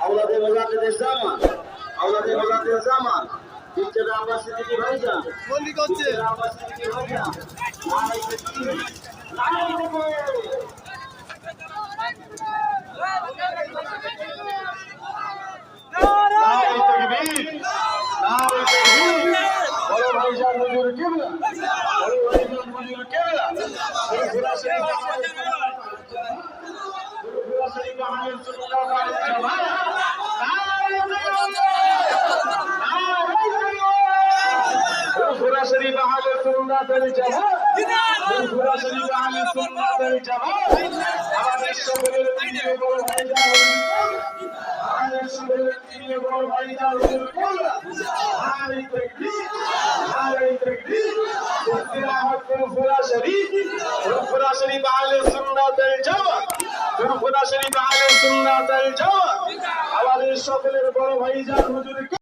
আওলাদের মজাদের জামান আওলাদের মজাদের জামান টিচার আব্বাস সিদ্দিকি ভাইজান বলি করছে ভাইজান নারে তাকবীর ফুরফুরা শরীফ ফুরফুরা শরীফ আহলে সুন্নাত ওয়াল জামাত নারায়ে তাকবীর ফুরফুরা শরীফ আহলে সুন্নাত ওয়াল জামাত ফুরফুরা শরীফ আহলে সুন্নাত ওয়াল জামাত আমাদের সকলের প্রিয় বড় ভাইজান আমাদের সকলের প্রিয় বড় ভাইজান হুজুর কিবলা নারায়ে তাকবীর নারায়ে তাকবীর ইস্তিরাহাত ফুরফুরা শরীফ ফুরফুরা শরীফ আহলে সুন্নাত ওয়াল জামাত ফুরফুরা শরীফ আহলে সুন্নাত ওয়াল জামাত। আমাদের সকলের বড় ভাইজান হুজুর